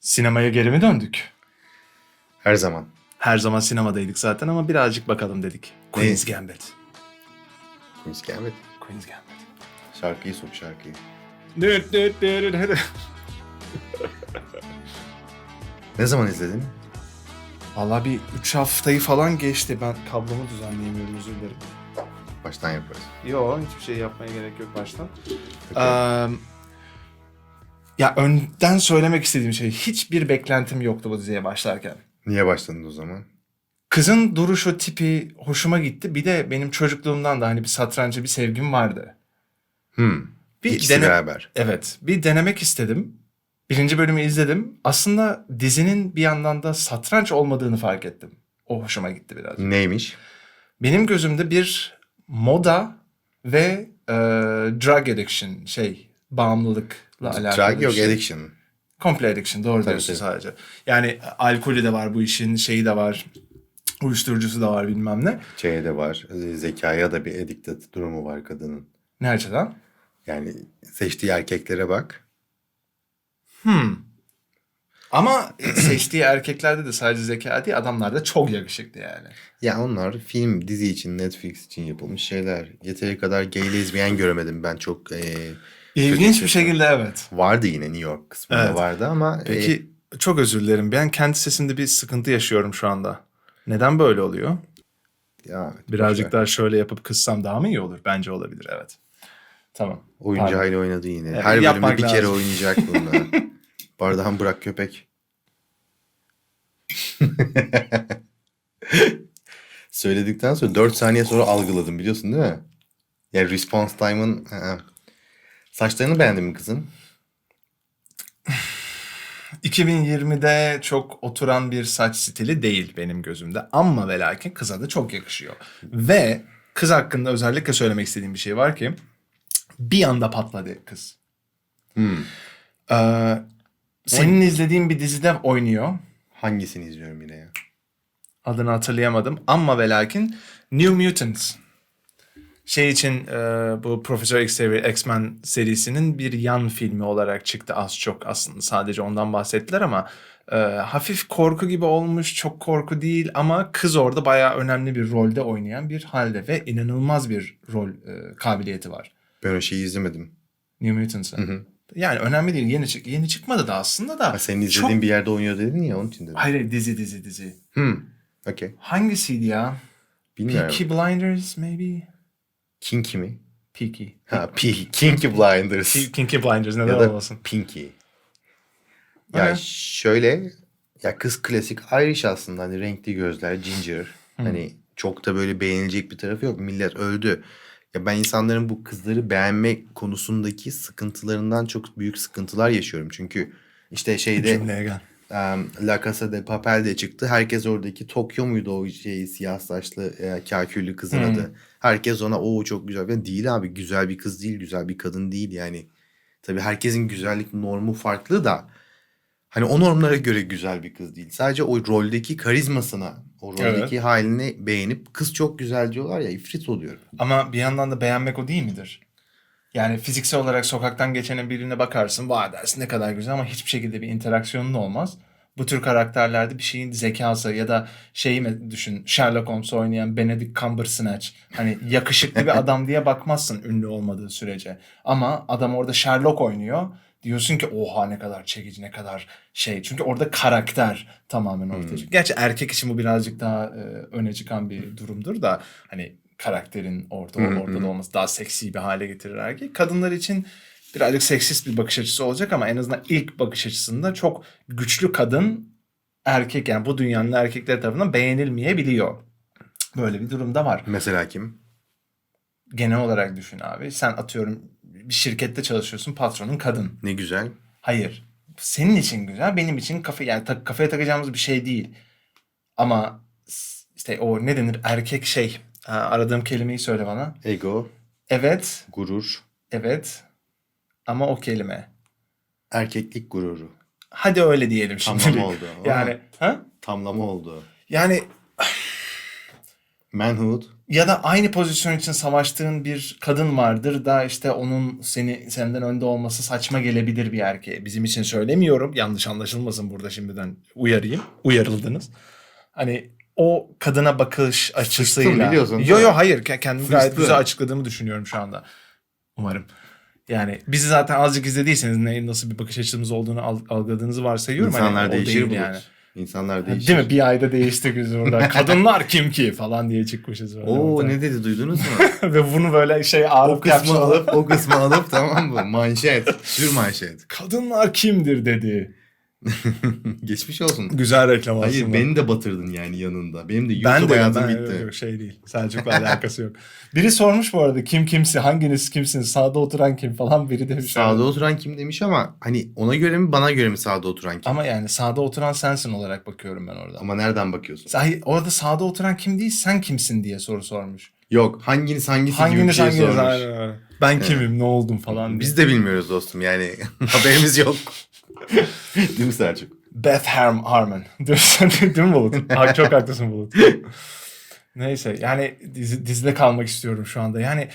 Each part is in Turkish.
Sinemaya geri mi döndük? Her zaman. Her zaman sinemadaydık zaten ama birazcık bakalım dedik. Queen's Gambit. Queen's Gambit. Queen's Gambit. Şarkıyı sok şarkıyı. Ne zaman izledin? Valla bir 3 haftayı falan geçti. Ben kablomu düzenleyemiyorum özür dilerim. Baştan yaparız. Yo hiçbir şey yapmaya gerek yok baştan. Okey. Eee, ya önden söylemek istediğim şey hiçbir beklentim yoktu bu diziye başlarken. Niye başladın o zaman? Kızın duruşu, tipi hoşuma gitti. Bir de benim çocukluğumdan da hani bir satranca bir sevgim vardı. Hmm. Bir İkisi dene- beraber. Evet, bir denemek istedim. Birinci bölümü izledim. Aslında dizinin bir yandan da satranç olmadığını fark ettim. O hoşuma gitti biraz. Neymiş? Benim gözümde bir moda ve e, drug addiction şey bağımlılıkla alakalı Drug yok şey. addiction. Komple addiction doğru Tabii, diyorsun tabii. sadece. Yani alkolü de var bu işin şeyi de var. Uyuşturucusu da var bilmem ne. Şeye de var. e, Zekaya da bir addicted durumu var kadının. Ne açıdan? Yani seçtiği erkeklere bak. Hmm. Ama seçtiği erkeklerde de sadece zeka değil adamlar da çok yakışıklı yani. Ya onlar film, dizi için, Netflix için yapılmış şeyler. Yeteri kadar gay lezbiyen göremedim ben çok. E, İlginç bir şekilde evet. vardı yine New York kısmında Evet. vardı ama. e, Peki çok özür dilerim. Ben kendi sesimde bir sıkıntı yaşıyorum şu anda. Neden böyle oluyor? ya, Birazcık boş ver. daha şöyle yapıp kıssam daha mı iyi olur? Bence olabilir evet. Tamam. Oyuncağıyla oynadı yine. Evet, Her bölümde bir kere lazım. oynayacak bunda. Bardağın bırak köpek. Söyledikten sonra 4 saniye sonra algıladım biliyorsun değil mi? Yani response time'ın... Saçlarını beğendin mi kızın? 2020'de çok oturan bir saç stili değil benim gözümde. Ama ve lakin kıza da çok yakışıyor. Ve kız hakkında özellikle söylemek istediğim bir şey var ki bir anda patladı kız. Hmm. Ee, senin izlediğin bir dizide oynuyor. Hangisini izliyorum yine ya? Adını hatırlayamadım. Ama ve lakin New Mutants. Şey için e, bu Profesör Xavier X-Men serisinin bir yan filmi olarak çıktı az çok aslında. Sadece ondan bahsettiler ama e, hafif korku gibi olmuş. Çok korku değil ama kız orada bayağı önemli bir rolde oynayan bir halde ve inanılmaz bir rol e, kabiliyeti var. Ben o şeyi izlemedim. New hı. Yani önemli değil. Yeni çık yeni çıkmadı da aslında da. Ha, senin çok- izlediğin bir yerde oynuyor dedin ya onun için dedim. Hayır dizi dizi dizi. Hmm. Okey. Hangisiydi ya? Bilmiyorum. Peaky Blinders maybe? Kinky mi? Peaky. Ha, P- Kinky Blinders. Pe- Peaky Blinders neden ya da olmasın? Pinky. Ya Aha. şöyle ya kız klasik Irish aslında hani renkli gözler ginger hani çok da böyle beğenilecek bir tarafı yok millet öldü. Ya ben insanların bu kızları beğenme konusundaki sıkıntılarından çok büyük sıkıntılar yaşıyorum. Çünkü işte şeyde Cümleye gel. Um, La Casa de Papel de çıktı. Herkes oradaki Tokyo muydu o şey siyah saçlı e, kaküllü kızın Hmm. adı. Herkes ona o çok güzel. Ben değil abi güzel bir kız değil güzel bir kadın değil yani. Tabii herkesin güzellik normu farklı da hani o normlara göre güzel bir kız değil. Sadece o roldeki karizmasına, o roldeki halini beğenip kız çok güzel diyorlar ya ifrit oluyorum. Ama bir yandan da beğenmek o değil midir? Yani fiziksel olarak sokaktan geçenin birine bakarsın. Vay dersin ne kadar güzel ama hiçbir şekilde bir interaksiyonun olmaz. Bu tür karakterlerde bir şeyin zekası ya da şeyi mi düşün Sherlock Holmes oynayan Benedict Cumberbatch. Hani yakışıklı bir adam diye bakmazsın ünlü olmadığı sürece. Ama adam orada Sherlock oynuyor. Diyorsun ki oha ne kadar çekici ne kadar şey. Çünkü orada karakter tamamen ortaya çıkıyor. Gerçi erkek için bu birazcık daha e, öne çıkan bir durumdur da hani karakterin orada hı ortada hı. olması daha seksi bir hale getirir erkek. Kadınlar için birazcık seksist bir bakış açısı olacak ama en azından ilk bakış açısında çok güçlü kadın erkek yani bu dünyanın erkekleri tarafından beğenilmeyebiliyor. Böyle bir durumda var. Mesela kim? Genel olarak düşün abi. Sen atıyorum bir şirkette çalışıyorsun patronun kadın. Ne güzel. Hayır. Senin için güzel, benim için kafa yani tak, kafaya takacağımız bir şey değil. Ama işte o ne denir erkek şey. Ha, aradığım kelimeyi söyle bana. Ego, Evet, gurur, evet. Ama o kelime. erkeklik gururu. Hadi öyle diyelim şimdi. Tamlama oldu. Yani ha? Tamlama oldu. Yani Manhood. ya da aynı pozisyon için savaştığın bir kadın vardır da işte onun seni senden önde olması saçma gelebilir bir erkeğe. Bizim için söylemiyorum. Yanlış anlaşılmasın burada şimdiden uyarayım. Uyarıldınız. Hani o kadına bakış açısıyla. biliyorsun, Yo yo hayır Ke- kendimi gayet güzel açıkladığımı düşünüyorum şu anda. Umarım. Yani bizi zaten azıcık izlediyseniz ne, nasıl bir bakış açımız olduğunu al- algıladığınızı varsayıyorum. Hani İnsanlar o değişir değil yani. İnsanlar değişir. Değil mi? Bir ayda değiştik biz orada. Kadınlar kim ki falan diye çıkmışız. böyle Oo orada. ne dedi duydunuz mu? Ve bunu böyle şey o ağırlık kısmı alıp o kısmı alıp tamam mı? Manşet. Sür manşet. Kadınlar kimdir dedi. Geçmiş olsun. Güzel reklam aslında. Hayır beni de batırdın yani yanında. Benim de ben YouTube de hayatım ben, bitti. yok, yok, şey değil. Selçuk'la alakası yok. Biri sormuş bu arada kim kimsi, hanginiz kimsiniz, sağda oturan kim falan biri demiş. Sağda oturan kim demiş ama hani ona göre mi bana göre mi sağda oturan kim? Ama, Ama yani sağda oturan sensin olarak bakıyorum ben orada. nereden bakıyorsun? Hayır, orada sağda oturan kim değil sen kimsin diye soru sormuş. Yok hanginiz hangisi gibi bir Hanginiz şey hanginiz sormuş. aynen öyle. Ben kimim ne oldum falan diye. Biz de bilmiyoruz dostum yani haberimiz yok. Değil mi Selçuk? Beth Harm Harmon. Değil mi Bulut? Ha, Çok haklısın Bulut. Neyse yani dizi, dizide kalmak istiyorum şu anda. Yani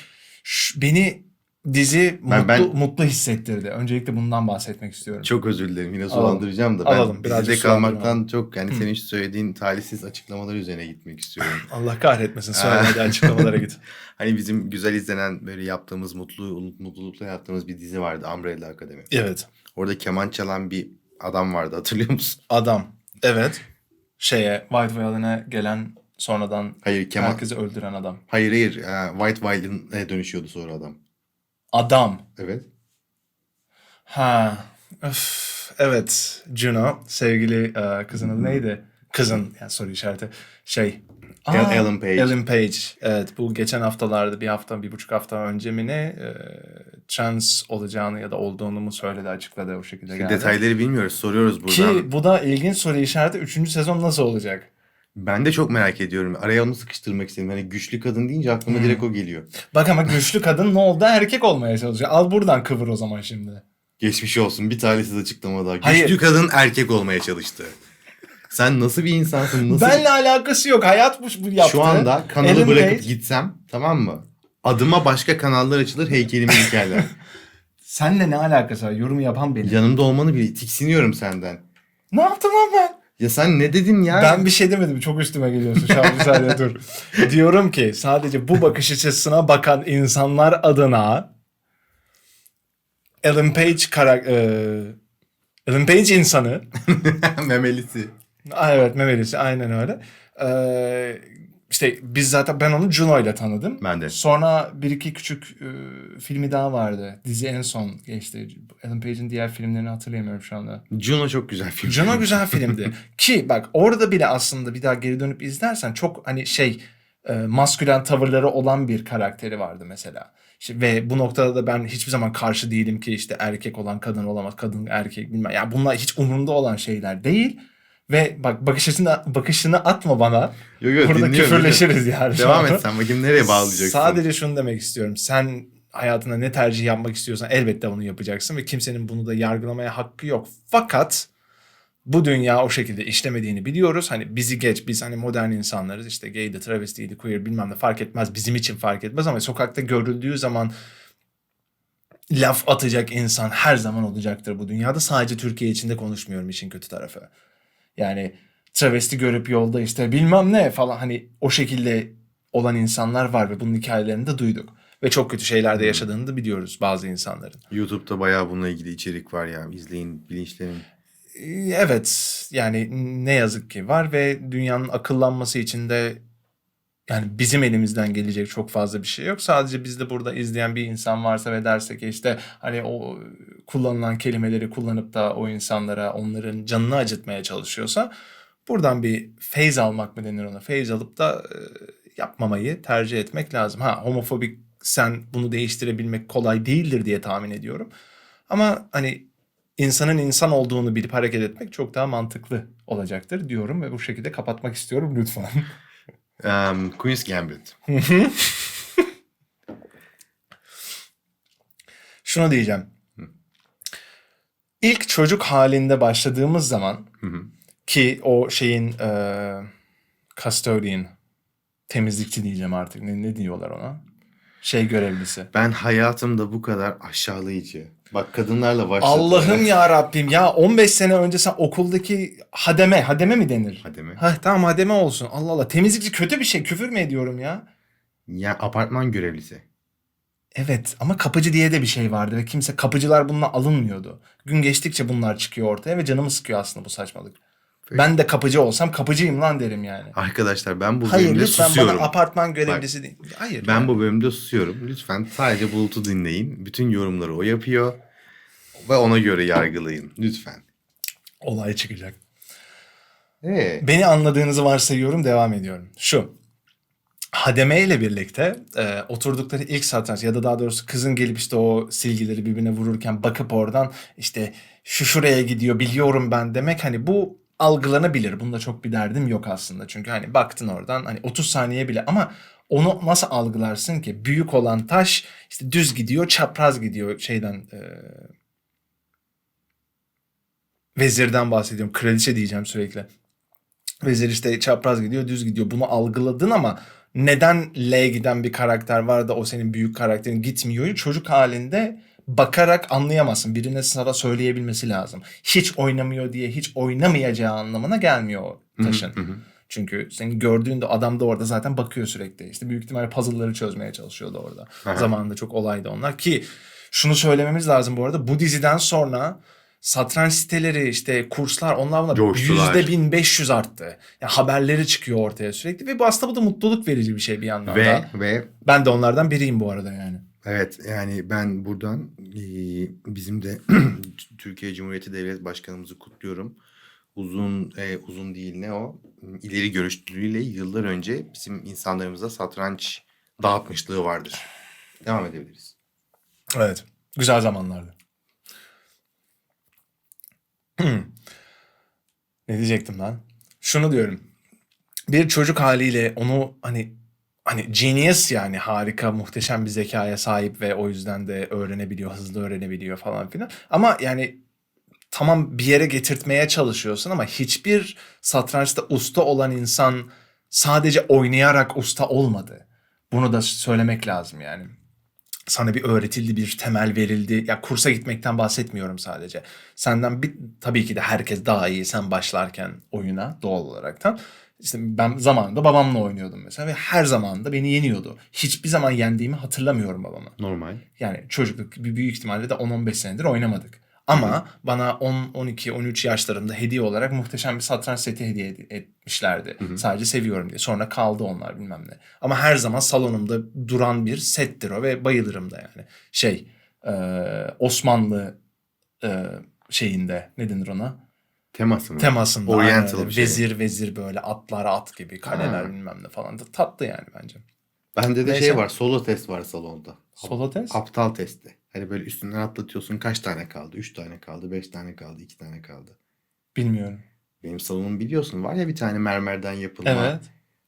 şu- beni dizi Ben- mutlu, ben- mutlu hissettirdi. Öncelikle bundan bahsetmek istiyorum. Çok özür dilerim yine sulandıracağım da ben Alalım, dizide kalmaktan çok yani senin şu söylediğin talihsiz açıklamalar üzerine gitmek istiyorum. Allah kahretmesin. Söylemedi açıklamalara git. hani bizim güzel izlenen böyle yaptığımız mutlu mutlulukla yaptığımız bir dizi vardı Umbrella Akademi. Evet. Orada keman çalan bir adam vardı hatırlıyor musun? Adam. Evet. Şeye White Violin'e gelen sonradan Hayır keman herkesi öldüren adam. hayır hayır White Violin'e dönüşüyordu sonra adam. Adam. Evet. Ha. Öf. Evet. Juno. Sevgili e, kızın adı neydi? Kızın. Yani soru işareti. Şey. El- Ellen Page. Ellen Page. Evet. Bu geçen haftalarda bir hafta, bir buçuk hafta önce mi ne e, trans olacağını ya da olduğunu mu söyledi açıkladı o şekilde geldi. Detayları bilmiyoruz soruyoruz buradan. Ki bu da ilginç soru işareti. Üçüncü sezon nasıl olacak? Ben de çok merak ediyorum. Araya onu sıkıştırmak istedim. Hani güçlü kadın deyince aklıma Hmm. direkt o geliyor. Bak ama güçlü kadın ne oldu? Erkek olmaya çalışıyor. Al buradan kıvır o zaman şimdi. Geçmiş olsun bir talihsiz açıklama daha. Güçlü Hayır. kadın erkek olmaya çalıştı. Sen nasıl bir insansın? Nasıl Benle alakası yok. Hayat bu, bu yaptı. Şu anda kanalı Ellen bırakıp Page- gitsem tamam mı? Adıma başka kanallar açılır heykelimi dikerler. Senle ne alakası var? Yorum yapan benim. Yanımda olmanı bile tiksiniyorum senden. Ne yaptım lan ben? Ya sen ne dedin ya? Ben bir şey demedim. Çok üstüme geliyorsun şu an saniye dur. Diyorum ki sadece bu bakış açısına bakan insanlar adına Ellen Page karak e, Ellen Page insanı Memelisi. Aa, evet memelisi aynen öyle. Ee, işte biz zaten ben onu Juno ile tanıdım. Ben de. Sonra bir iki küçük e, filmi daha vardı. Dizi en son geçti. Ellen Page'in diğer filmlerini hatırlayamıyorum şu anda. Juno çok güzel film. Juno güzel filmdi. Ki bak orada bile aslında bir daha geri dönüp izlersen çok hani şey e, maskülen tavırları olan bir karakteri vardı mesela. İşte ve bu noktada da ben hiçbir zaman karşı değilim ki işte erkek olan kadın olamaz, kadın erkek bilmem. Ya bunlar hiç umurumda olan şeyler değil. Ve bak bakış açısına, bakışını atma bana. Yok yok Burada küfürleşiriz yani. Devam et sen bakayım nereye bağlayacaksın? Sadece şunu demek istiyorum. Sen hayatında ne tercih yapmak istiyorsan elbette bunu yapacaksın ve kimsenin bunu da yargılamaya hakkı yok. Fakat bu dünya o şekilde işlemediğini biliyoruz. Hani bizi geç, biz hani modern insanlarız. İşte gaydi, travestiydi, queer bilmem ne fark etmez. Bizim için fark etmez ama sokakta görüldüğü zaman laf atacak insan her zaman olacaktır bu dünyada. Sadece Türkiye içinde konuşmuyorum işin kötü tarafı. Yani travesti görüp yolda işte bilmem ne falan hani o şekilde olan insanlar var ve bunun hikayelerini de duyduk. Ve çok kötü şeyler de yaşadığını da biliyoruz bazı insanların. YouTube'da bayağı bununla ilgili içerik var ya. İzleyin, bilinçlenin. Ee, Evet yani ne yazık ki var ve dünyanın akıllanması için de yani bizim elimizden gelecek çok fazla bir şey yok. Sadece bizde burada izleyen bir insan varsa ve derse ki işte hani o kullanılan kelimeleri kullanıp da o insanlara onların canını acıtmaya çalışıyorsa buradan bir feyz almak mı denir ona? Feyz alıp da e, yapmamayı tercih etmek lazım. Ha homofobik sen bunu değiştirebilmek kolay değildir diye tahmin ediyorum. Ama hani insanın insan olduğunu bilip hareket etmek çok daha mantıklı olacaktır diyorum ve bu şekilde kapatmak istiyorum lütfen. Um, Queen's Gambit. Şunu diyeceğim. İlk çocuk halinde başladığımız zaman ki o şeyin e, custodian temizlikçi diyeceğim artık. Ne, ne diyorlar ona? Şey görevlisi. Ben hayatımda bu kadar aşağılayıcı. Bak kadınlarla başladı. Allah'ım ya Rabbim ya 15 sene önce sen okuldaki hademe, hademe mi denir? Hadi mi? Ha tamam hademe olsun. Allah Allah. Temizlikçi kötü bir şey. Küfür mü ediyorum ya? Ya apartman görevlisi. Evet ama kapıcı diye de bir şey vardı ve kimse kapıcılar bununla alınmıyordu. Gün geçtikçe bunlar çıkıyor ortaya ve canımı sıkıyor aslında bu saçmalık. Ben de kapıcı olsam kapıcıyım lan derim yani. Arkadaşlar ben bu Hayır bölümde lütfen susuyorum. bana apartman görevlisi değil. Hayır. Ben yani. bu bölümde susuyorum. Lütfen sadece Bulut'u dinleyin. Bütün yorumları o yapıyor. Ve ona göre yargılayın. Lütfen. olay çıkacak. Ee, Beni anladığınızı varsayıyorum devam ediyorum. Şu. Hademe ile birlikte e, oturdukları ilk satranç ya da daha doğrusu kızın gelip işte o silgileri birbirine vururken bakıp oradan işte şu şuraya gidiyor biliyorum ben demek hani bu algılanabilir. Bunda çok bir derdim yok aslında. Çünkü hani baktın oradan hani 30 saniye bile ama onu nasıl algılarsın ki? Büyük olan taş işte düz gidiyor, çapraz gidiyor şeyden e, vezirden bahsediyorum. Kraliçe diyeceğim sürekli. Vezir işte çapraz gidiyor, düz gidiyor. Bunu algıladın ama neden L giden bir karakter var da o senin büyük karakterin gitmiyor? Çocuk halinde bakarak anlayamazsın. Birine sana söyleyebilmesi lazım. Hiç oynamıyor diye hiç oynamayacağı anlamına gelmiyor o taşın. hı hı. Çünkü seni gördüğünde adam da orada zaten bakıyor sürekli. İşte büyük ihtimalle puzzle'ları çözmeye çalışıyordu orada. Aha. Zamanında çok olaydı onlar ki şunu söylememiz lazım bu arada. Bu diziden sonra satranç siteleri işte kurslar onlar bunlar Coştular. yüzde 1500 arttı. Yani haberleri çıkıyor ortaya sürekli ve bu aslında bu da mutluluk verici bir şey bir yandan ve da. ve Ben de onlardan biriyim bu arada yani. Evet yani ben buradan bizim de Türkiye Cumhuriyeti Devlet Başkanımızı kutluyorum. Uzun e, uzun değil ne o? İleri görüşlülüğüyle yıllar önce bizim insanlarımıza satranç dağıtmışlığı vardır. Devam edebiliriz. Evet. Güzel zamanlardı. Ne diyecektim lan? Şunu diyorum. Bir çocuk haliyle onu hani hani genius yani harika muhteşem bir zekaya sahip ve o yüzden de öğrenebiliyor, hızlı öğrenebiliyor falan filan. Ama yani tamam bir yere getirtmeye çalışıyorsun ama hiçbir satrançta usta olan insan sadece oynayarak usta olmadı. Bunu da söylemek lazım yani sana bir öğretildi, bir temel verildi. Ya kursa gitmekten bahsetmiyorum sadece. Senden bir tabii ki de herkes daha iyi sen başlarken oyuna doğal olaraktan. İşte ben zamanında babamla oynuyordum mesela ve her zaman da beni yeniyordu. Hiçbir zaman yendiğimi hatırlamıyorum babama. Normal. Yani çocukluk bir büyük ihtimalle de 10-15 senedir oynamadık. Ama bana 10, 12, 13 yaşlarımda hediye olarak muhteşem bir satranç seti hediye ed- etmişlerdi. Hı hı. Sadece seviyorum diye. Sonra kaldı onlar bilmem ne. Ama her zaman salonumda duran bir settir o ve bayılırım da yani. Şey e, Osmanlı e, şeyinde ne denir ona? Teması mı? Temasında. Oriental bir şey. Vezir vezir böyle atlar at gibi kaleler Ha. bilmem ne falan da tatlı yani bence. Bende de Neyse. şey var. Solo test var salonda. Solo test? Aptal testi. Hani böyle üstünden atlatıyorsun. Kaç tane kaldı? Üç tane kaldı. Beş tane kaldı. iki tane kaldı. Bilmiyorum. Benim salonum biliyorsun. Var ya bir tane mermerden yapılma. Evet.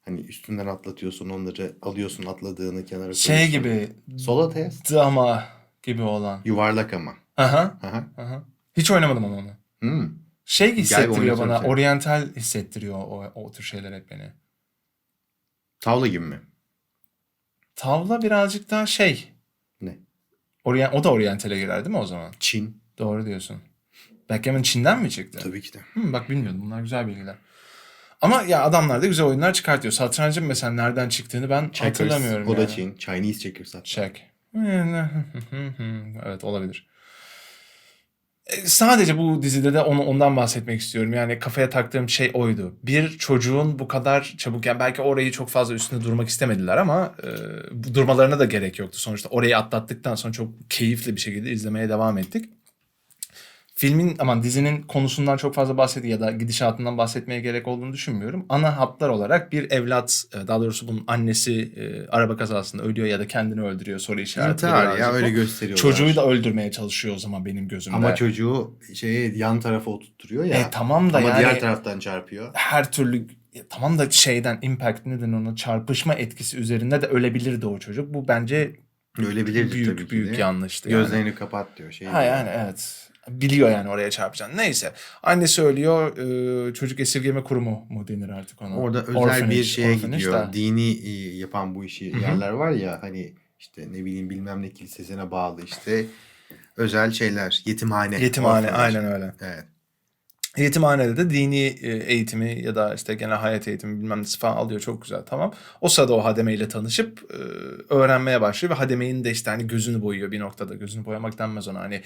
Hani üstünden atlatıyorsun. Onları alıyorsun atladığını kenara Şey koyuyorsun. gibi Solo test. drama gibi olan. Yuvarlak ama. Aha, Aha. aha. Hiç oynamadım ama onu. Hmm. Şey hissettiriyor bana. seni. Oriental hissettiriyor o, o tür şeyler hep beni. Tavla gibi mi? Tavla birazcık daha şey. Ne? Orient, o da oryantale girer değil mi o zaman? Çin. Doğru diyorsun. Backgammon Çin'den mi çıktı? Tabii ki de. Hmm, bak bilmiyordum. Bunlar güzel bilgiler. Ama ya adamlar da güzel oyunlar çıkartıyor. Satrancın mesela nereden çıktığını ben Checkers. hatırlamıyorum. O da yani. Çin. Chinese checkers hatta. Check. evet olabilir. E, Sadece bu dizide de onu ondan bahsetmek istiyorum. Yani kafaya taktığım şey oydu. Bir çocuğun bu kadar çabuk yani belki orayı çok fazla üstünde durmak istemediler ama e, durmalarına da gerek yoktu. Sonuçta orayı atlattıktan sonra çok keyifli bir şekilde izlemeye devam ettik. Filmin aman dizinin konusundan çok fazla bahsediyor ya da gidişatından bahsetmeye gerek olduğunu düşünmüyorum. Ana hatlar olarak bir evlat, e, daha doğrusu bunun annesi e, araba kazasında ölüyor ya da kendini öldürüyor soru işareti. İntihar ya öyle gösteriyorlar. Çocuğu da öldürmeye çalışıyor o zaman benim gözümde. Ama çocuğu şeye yan tarafa oturtturuyor ya. E, tamam da Ama yani diğer taraftan çarpıyor. her türlü ya tamam da şeyden impact neden ona çarpışma etkisi üzerinde de ölebilirdi o çocuk. Bu bence Ölebilirdi büyük tabii ki büyük yanlıştı. yani. Gözlerini kapat diyor. Şey Ha yani evet. Biliyor yani oraya çarpacağını. Neyse. Annesi ölüyor. e, çocuk esirgeme kurumu mu denir artık ona? Orada özel Orphanage, bir şeye gidiyor. da. Dini e, yapan bu işi yerler var ya hani işte ne bileyim bilmem ne kilisesine bağlı işte özel şeyler. Yetimhane. Yetimhane orphanage. aynen öyle. Evet. Yetimhanede de dini e, eğitimi ya da işte genel hayat eğitimi bilmem nesi falan alıyor çok güzel tamam. O sırada o Hademe ile tanışıp e, öğrenmeye başlıyor ve Hademe'nin de işte hani gözünü boyuyor bir noktada. Gözünü boyamak denmez ona hani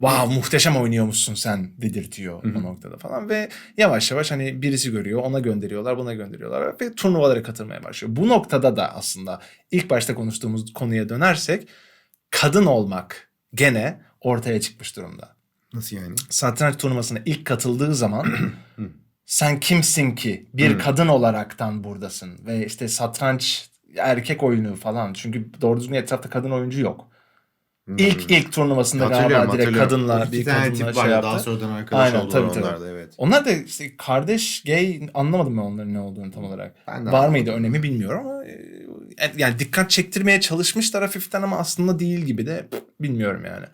Wow muhteşem oynuyormuşsun sen dedirtiyor Hı hı. o noktada falan ve yavaş yavaş hani birisi görüyor ona gönderiyorlar buna gönderiyorlar ve turnuvalara katılmaya başlıyor. Bu noktada da aslında ilk başta konuştuğumuz konuya dönersek kadın olmak gene ortaya çıkmış durumda Nasıl yani? satranç turnuvasına ilk katıldığı zaman sen kimsin ki bir Hı. kadın olaraktan buradasın ve işte satranç erkek oyunu falan çünkü doğru düzgün etrafta kadın oyuncu yok. İlk ilk turnuvasında Hatırlıyorum, galiba direkt kadınla bir kadınla tip şey vardı. yaptı. Daha sonradan arkadaş Aynen, oldular tabii, onlar da evet. Onlar da işte kardeş gay anlamadım ben onların ne olduğunu tam olarak. Ben de Var mıydı önemi bilmiyorum ama e, yani dikkat çektirmeye çalışmışlar hafiften ama aslında değil gibi de bilmiyorum yani.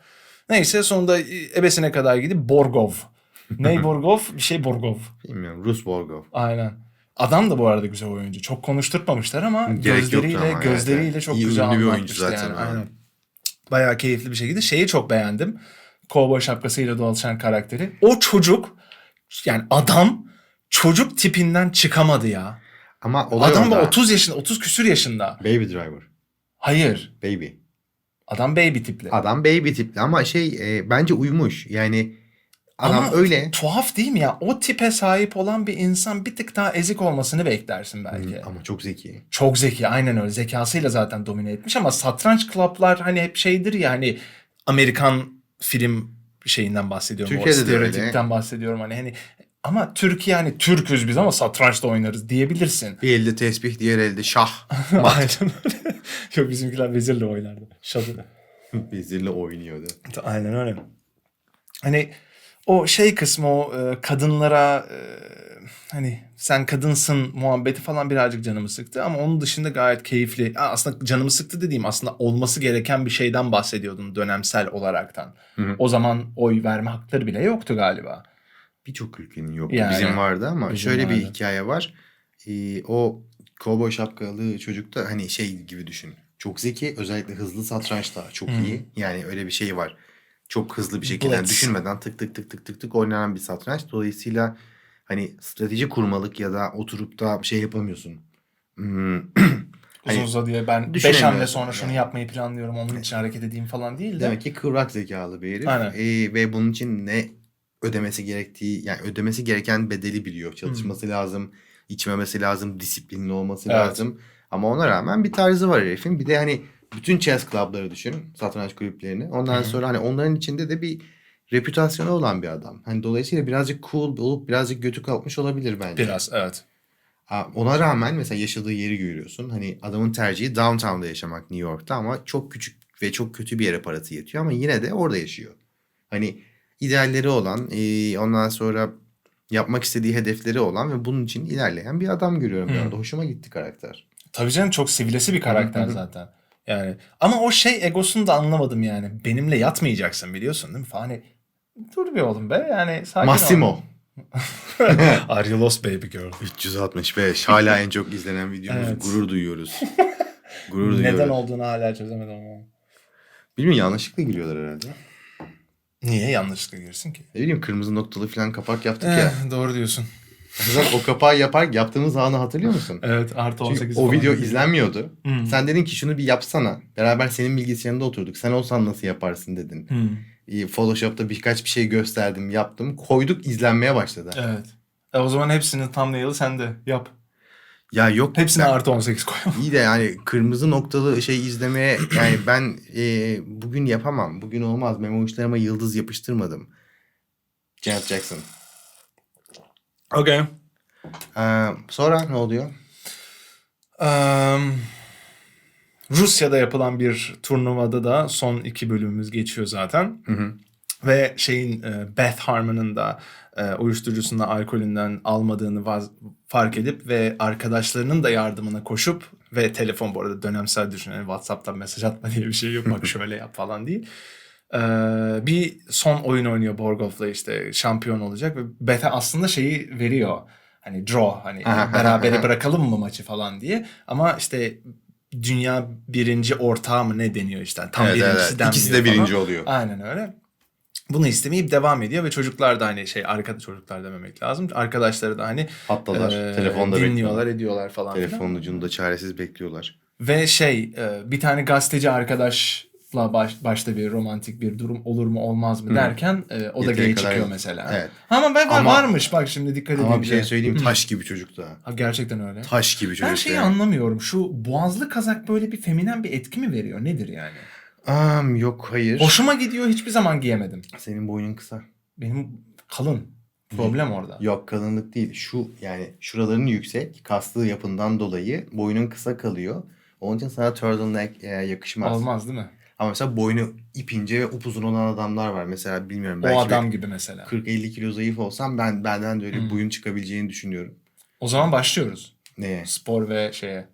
Neyse sonunda e, ebesine kadar gidip Borgov. Ney Borgov? Bir şey Borgov. Bilmiyorum. Rus Borgov. Aynen. Adam da bu arada güzel oyuncu. Çok konuşturtmamışlar ama Gerek gözleriyle ama, gözleriyle evet. çok İyi güzel anlatmıştı zaten, yani. evet. Aynen. Bayağı keyifli bir şekilde. Şeyi çok beğendim. Kovboy şapkasıyla dolaşan karakteri. O çocuk yani adam çocuk tipinden çıkamadı ya. Ama olay Adam da orada. 30 yaşında, 30 küsür yaşında. Baby Driver. Hayır. Baby. Adam baby tipli. Adam baby tipli ama şey e, bence uymuş. Yani adam Ama öyle. Tuhaf değil mi ya? O tipe sahip olan bir insan bir tık daha ezik olmasını beklersin belki. Hı, Ama çok zeki. Çok zeki aynen öyle. Zekasıyla zaten domine etmiş ama satranç klaplar hani hep şeydir ya hani Amerikan film şeyinden bahsediyorum. Türkiye'de o öyle. bahsediyorum hani hani ama Türkiye hani Türküz biz ama satrançta oynarız diyebilirsin. Bir elde tesbih, diğer elde şah. aynen öyle. Yok bizimkiler vezirle oynardı. Şadı. Vezirle oynuyordu. Aynen öyle. Hani o şey kısmı o e, kadınlara e, hani sen kadınsın muhabbeti falan birazcık canımı sıktı ama onun dışında gayet keyifli. Ha, Aslında canımı sıktı dediğim aslında olması gereken bir şeyden bahsediyordun dönemsel olaraktan. Hı hı. O zaman oy verme hakları bile yoktu galiba. Birçok ülkenin yok. Yani. Bizim vardı ama Bizim şöyle bir vardı. hikaye var. Ee, o kovboy şapkalı çocuk da hani şey gibi düşün. Çok zeki özellikle hızlı satrançta çok Hı. iyi. Yani öyle bir şey var. Çok hızlı bir şekilde yani düşünmeden tık tık tık tık tık tık oynanan bir satranç. Dolayısıyla hani strateji kurmalık ya da oturup da şey yapamıyorsun. Hmm, Uzun Hani uzadıya ben 5 düşünemiyorsun hamle sonra şunu yani. yapmayı planlıyorum onun için hareket edeyim falan değil de. Demek ki kıvrak zekalı bir herif. Aynen. Ee, ve bunun için ne ödemesi gerektiği yani ödemesi gereken bedeli biliyor. Çalışması lazım, içmemesi lazım, disiplinli olması Evet. lazım. Ama ona rağmen bir tarzı var herifin. Bir de hani bütün chess club'ları düşün, satranç kulüplerini. Ondan Hı hı. sonra hani onların içinde de bir reputasyonu olan bir adam. Hani dolayısıyla birazcık cool olup birazcık götü kalkmış olabilir bence. Biraz evet. Ona rağmen mesela yaşadığı yeri görüyorsun. Hani adamın tercihi downtown'da yaşamak New York'ta ama çok küçük ve çok kötü bir yere parası yetiyor ama yine de orada yaşıyor. Hani idealleri olan, e, ondan sonra yapmak istediği hedefleri olan ve bunun için ilerleyen bir adam görüyorum. Anda. Hoşuma gitti karakter. Tabii canım çok sivilesi bir karakter zaten. Yani ama o şey egosunu da anlamadım yani. Benimle yatmayacaksın biliyorsun değil mi? Hani, dur bir oğlum be yani sakin ol. Massimo. Are you lost baby girl? 365. Hala en çok izlenen videomuz. Evet. Gurur duyuyoruz. Gurur Neden duyuyoruz. olduğunu hala çözemedim ama. Bilmiyorum yanlışlıkla giriyorlar herhalde. Niye yanlışlıkla girsin ki? Ne bileyim kırmızı noktalı falan kapak yaptık ya. Eh, doğru diyorsun. Zaten o kapağı yapar yaptığımız anı hatırlıyor musun? Evet artı 18 Çünkü o falan. video izlenmiyordu. Hmm. Sen dedin ki şunu bir yapsana. Beraber senin bilgisayarında oturduk. Sen olsan nasıl yaparsın dedin. Hmm. İyi, Photoshop'ta birkaç bir şey gösterdim, yaptım. Koyduk izlenmeye başladı. Evet. E, o zaman hepsini thumbnail'ı sen de yap. Ya yok. Hepsine ben- artı 18 koy. İyi de yani kırmızı noktalı şey izlemeye yani ben e, bugün yapamam. Bugün olmaz. Memo uçlarıma yıldız yapıştırmadım. Janet Jackson. Okay. Ee, sonra ne oluyor? Eee, Rusya'da yapılan bir turnuvada da son iki bölümümüz geçiyor zaten. Hı hı. Ve şeyin Beth Harmon'ın da e, uyuşturucusunda alkolünden almadığını vaz- fark edip ve arkadaşlarının da yardımına koşup ve telefon bu arada dönemsel düşünün. WhatsApp'tan mesaj atma diye bir şey yok. Bak şöyle yap falan değil. Ee, bir son oyun oynuyor Borgov'la işte şampiyon olacak ve beta aslında şeyi veriyor. Hani draw hani berabere bırakalım mı maçı falan diye. Ama işte dünya birinci ortağı mı ne deniyor işte. Tam Evet, birincisi evet. denmiyor İkisi de falan. birinci oluyor. Aynen öyle. Bunu istemeyip devam ediyor ve çocuklar da hani şey arkada çocuklar dememek lazım. Arkadaşları da hani Hattalar. e, telefonda dinliyorlar, bekliyorlar. ediyorlar falan. Telefonun ucunda çaresiz bekliyorlar. Ve şey e, bir tane gazeteci arkadaşla baş, başta bir romantik bir durum olur mu olmaz mı derken e, o da Yeteri gay kadar- çıkıyor mesela. Evet. Ama ben Ama- varmış bak şimdi dikkat edin. Ama bir şey söyleyeyim taş gibi çocuk da. Ha, gerçekten öyle. Taş gibi çocuk Ben şeyi yani. anlamıyorum. Şu boğazlı kazak böyle bir feminen bir etki mi veriyor? Nedir yani? Am, yok hayır. Hoşuma gidiyor hiçbir zaman giyemedim. Senin boynun kısa. Benim kalın. Problem orada. Yok kalınlık değil. Şu yani şuraların yüksek. Kaslı yapından dolayı boynun kısa kalıyor. Onun için sana turtleneck e, yakışmaz. Olmaz değil mi? Ama mesela boynu ipince ve upuzun olan adamlar var. Mesela bilmiyorum O adam gibi mesela. 40-50 kilo zayıf olsam ben benden de öyle Hmm. boyun çıkabileceğini düşünüyorum. O zaman başlıyoruz. Neye? Spor ve şeye.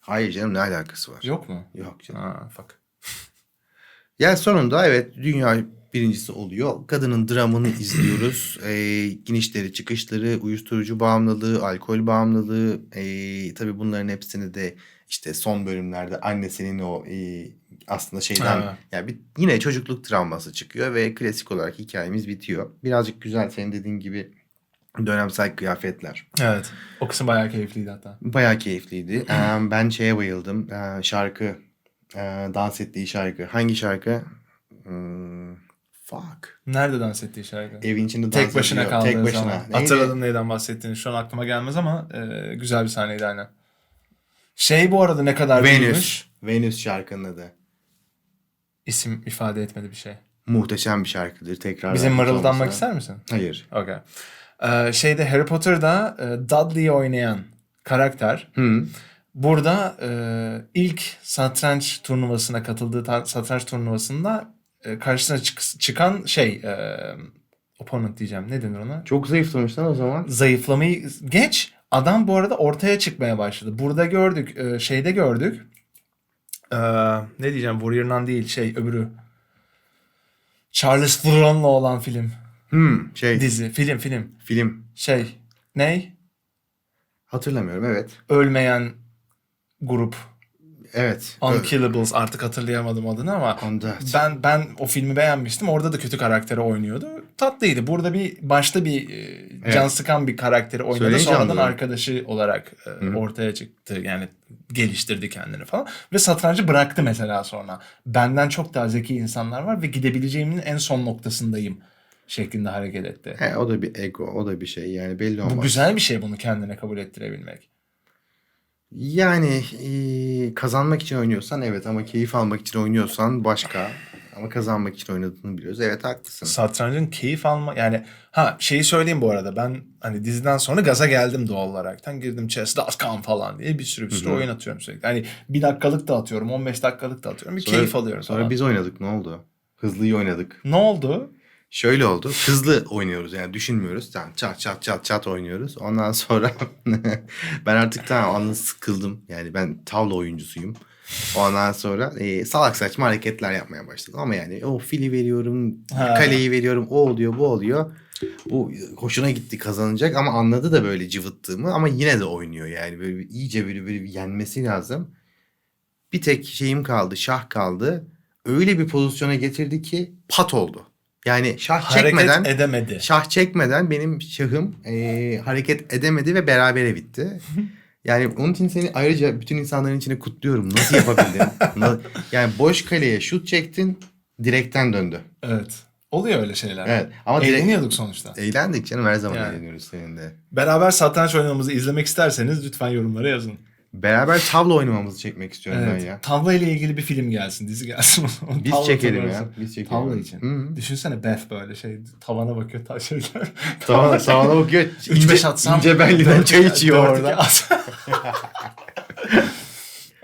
Hayır canım ne alakası var? Yok mu? Yok canım. Ha, fuck. Yani sonunda evet dünya birincisi oluyor. Kadının dramını izliyoruz. Ee, inişleri çıkışları, uyuşturucu bağımlılığı, alkol bağımlılığı. Ee, tabii bunların hepsini de işte son bölümlerde annesinin o e, aslında şeyden Ha. yani bir, yine çocukluk travması çıkıyor ve klasik olarak hikayemiz bitiyor. Birazcık güzel senin dediğin gibi dönemsel kıyafetler. Evet. O kısım bayağı keyifliydi hatta. Bayağı keyifliydi. Ben şeye bayıldım. Şarkı, e, dans ettiği şarkı. Hangi şarkı? Hmm, fuck. Nerede dans ettiği şarkı? Evin içinde dans Tek başına kaldığı Tek başına. zaman. Neydi? Hatırladım neyden bahsettiğini. Şu an aklıma gelmez ama e, güzel bir sahneydi aynen. Şey bu arada ne kadar. Venüs. Venüs şarkının adı. İsim ifade etmedi bir şey. Muhteşem bir şarkıdır. Tekrar Bize mırıldanmak olması. ister misin? Hayır. Okay. Ee, şeyde Harry Potter'da e, Dudley'i oynayan karakter Hı. burada e, ilk satranç turnuvasına katıldığı satranç turnuvasında e, karşısına çık- çıkan şey e, opponent diyeceğim. Ne denir ona? Çok zayıflamış lan o zaman. Zayıflamayı geç. Adam bu arada ortaya çıkmaya başladı. Burada gördük, e, şeyde gördük. Ee, ne diyeceğim? Warrior'dan değil, şey öbürü. Charles Theron'la olan film, Hı. Şey dizi, film, film. film. Şey, ney? Hatırlamıyorum evet. Ölmeyen grup. Evet. Unkillables artık hatırlayamadım adını ama Onda. ben ben o filmi beğenmiştim. Orada da kötü karakteri oynuyordu. Tatlıydı. Burada bir başta bir e, can Evet. sıkan bir karakteri oynadı. Söyleyince Sonradan anladım. arkadaşı olarak e, hı. ortaya çıktı. Yani geliştirdi kendini falan. Ve satrancı bıraktı mesela sonra. Benden çok daha zeki insanlar var ve gidebileceğimin en son noktasındayım şeklinde hareket etti. He, o da bir ego, o da bir şey. Yani belli olmaz. Bu güzel bir şey bunu kendine kabul ettirebilmek. Yani kazanmak için oynuyorsan evet ama keyif almak için oynuyorsan başka. Ama kazanmak için oynadığını biliyoruz. Evet haklısın. Satrancın keyif alma yani ha şeyi söyleyeyim bu arada ben hani diziden sonra gaza geldim doğal olaraktan girdim chess.com falan diye bir sürü bir sürü Hı hı. oyun atıyorum sürekli. Hani bir dakikalık da atıyorum 15 dakikalık da atıyorum bir Sonra- keyif alıyorum Sonra falan. biz oynadık ne oldu? Hızlıyı oynadık. Ne oldu? Şöyle oldu. Hızlı oynuyoruz yani düşünmüyoruz. Yani çat çat çat çat oynuyoruz. Ondan sonra ben artık tamam anlı sıkıldım. Yani ben tavla oyuncusuyum. Ondan sonra e, salak saçma hareketler yapmaya başladım. Ama yani o fili veriyorum, Ha. kaleyi veriyorum, o oluyor, bu oluyor. Bu hoşuna gitti kazanacak ama anladı da böyle cıvıttığımı ama yine de oynuyor yani. Böyle bir, iyice böyle, böyle bir yenmesi lazım. Bir tek şeyim kaldı, şah kaldı. Öyle bir pozisyona getirdi ki pat oldu. Yani şah çekmeden Hareket edemedi. şah çekmeden benim şahım e, hareket edemedi ve berabere bitti. Yani onun için seni ayrıca bütün insanların içine kutluyorum. Nasıl yapabildin? Yani boş kaleye şut çektin, direkten döndü. Evet. Oluyor öyle şeyler. Evet. Ama direkt Eğleniyorduk sonuçta. eğlendik canım her zaman Yani. eğleniyoruz seninle. Beraber satranç oynamamızı izlemek isterseniz lütfen yorumlara yazın. Beraber tavla oynamamızı çekmek istiyorum Evet. ben ya. Tavla ile ilgili bir film gelsin, dizi gelsin. Biz Tavla çekelim turnuvası. ya. Biz çekelim. Tavla için. Hı. Düşünsene Beth böyle şey tavana bakıyor ta şeyler. Tavana, tavana bakıyor. 3-5 atsam. İnce belliden çay içiyor Dört- orada.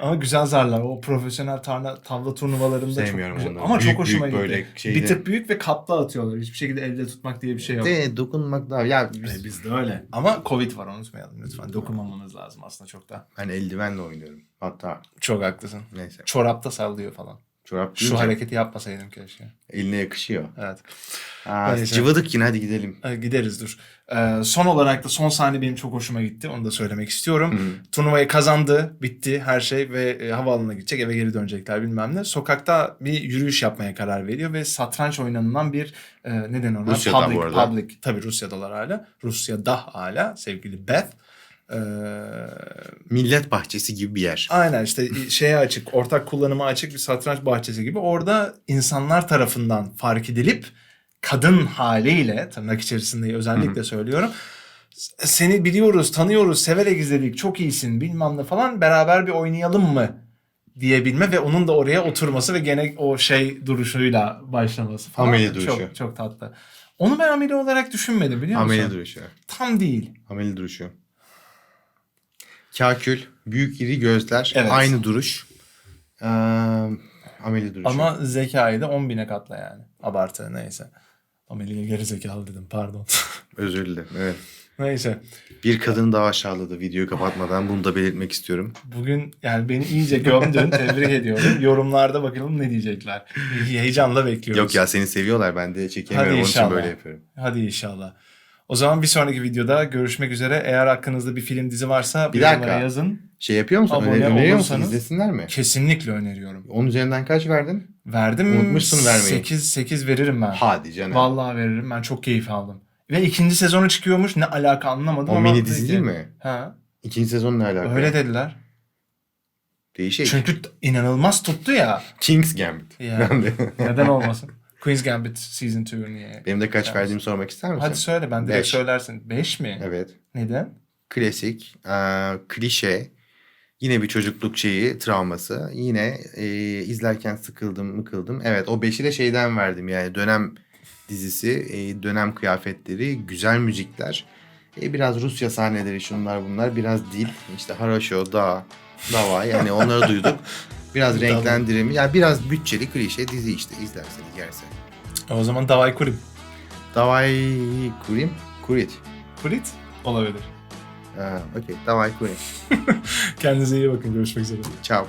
Ama güzel zarlar. O profesyonel tarla, tavla turnuvalarında Sevmiyorum çok güzel. onları. Ama Büyük çok hoşuma büyük gitti. böyle şeyde- Bir tık büyük ve kaplı atıyorlar. Hiçbir şekilde elde tutmak diye bir şey yok. De dokunmak daha. Ya E, bizde öyle. Ama Covid var unutmayalım lütfen. Dokunmamamız lazım aslında çok da. ben eldivenle oynuyorum. Hatta Çok haklısın. neyse. Çorapta sallıyor falan. Çorap Şu giyince hareketi yapmasaydım keşke. eline yakışıyor. Evet. Aa, Neyse. cıvadık yine hadi gidelim. Ee, Gideriz dur. Ee, son olarak da son sahne benim çok hoşuma gitti. Onu da söylemek istiyorum. Turnuvayı kazandı, bitti her şey ve e, havaalanına gidecek, eve geri dönecekler bilmem ne. Sokakta bir yürüyüş yapmaya karar veriyor ve satranç oynanılan bir e, neden ona? Rusya'da public, bu arada. Public, tabii Rusya'dalar hala. Rusya'da hala sevgili Beth. Ee, Millet bahçesi gibi bir yer. aynen işte şeye açık, ortak kullanıma açık bir satranç bahçesi gibi. Orada insanlar tarafından fark edilip kadın haliyle tırnak içerisinde özellikle söylüyorum. Seni biliyoruz, tanıyoruz, severek izledik, çok iyisin bilmem ne falan beraber bir oynayalım mı diyebilme ve onun da oraya oturması ve gene o şey duruşuyla başlaması falan. Ameli duruşu. Çok, çok tatlı. Onu ben ameli olarak düşünmedim biliyor musun? Ameli duruşu. Tam değil. Ameli duruşu. Kakül, büyük iri gözler, Evet. aynı duruş. Ee, ameli duruşu. Ama zekayı da 10 bine katla yani. Abartı neyse. Ameliye geri zekalı dedim pardon. Özür dilerim. Evet. neyse. Bir kadın daha aşağıladı videoyu kapatmadan. Bunu da belirtmek istiyorum. Bugün yani beni iyice gömdün. Tebrik ediyorum. Yorumlarda bakalım ne diyecekler. Heyecanla bekliyoruz. Yok ya seni seviyorlar. Ben de çekemiyorum. Hadi Onun için inşallah. böyle yapıyorum. Hadi inşallah. O zaman bir sonraki videoda görüşmek üzere. Eğer hakkınızda bir film dizi varsa Bir dakika. yazın. Şey yapıyor musun? Abone Öner- öneriyor musun? İzlesinler mi? Kesinlikle öneriyorum. Onun üzerinden kaç verdin? Verdim. Unutmuşsun vermeyi. 8, 8 veririm ben. Hadi canım. Vallahi veririm. Ben çok keyif aldım. Ve ikinci sezonu çıkıyormuş. Ne alaka anlamadım o ama. mini dizi değil mi? Ha. İkinci sezon ne alaka? Öyle dediler. Değişik. Çünkü inanılmaz tuttu ya. King's Gambit. Ya. Neden olmasın? Queen's Gambit Season 2 niye? Benim de kaç verdiğimi sormak ister misin? Hadi söyle ben direkt Beş. söylersin. 5 mi? Evet. Neden? Klasik, eee, klişe, yine bir çocukluk şeyi, travması. Yine eee, izlerken sıkıldım, mıkıldım. Evet o beşi de şeyden verdim yani dönem dizisi, eee, dönem kıyafetleri, güzel müzikler. E, biraz Rusya sahneleri şunlar bunlar, biraz dil, işte Haraşo, Da, Dava yani onları duyduk. Biraz Tamam. renklendirimi, yani biraz bütçeli klişe dizi işte izlerseniz yerse. O zaman Davay Kurim. Davay Kurim, Kurit. Kurit? Olabilir. Ha, Okey, Davay Kurim. Kendinize iyi bakın. Görüşmek üzere. Ciao.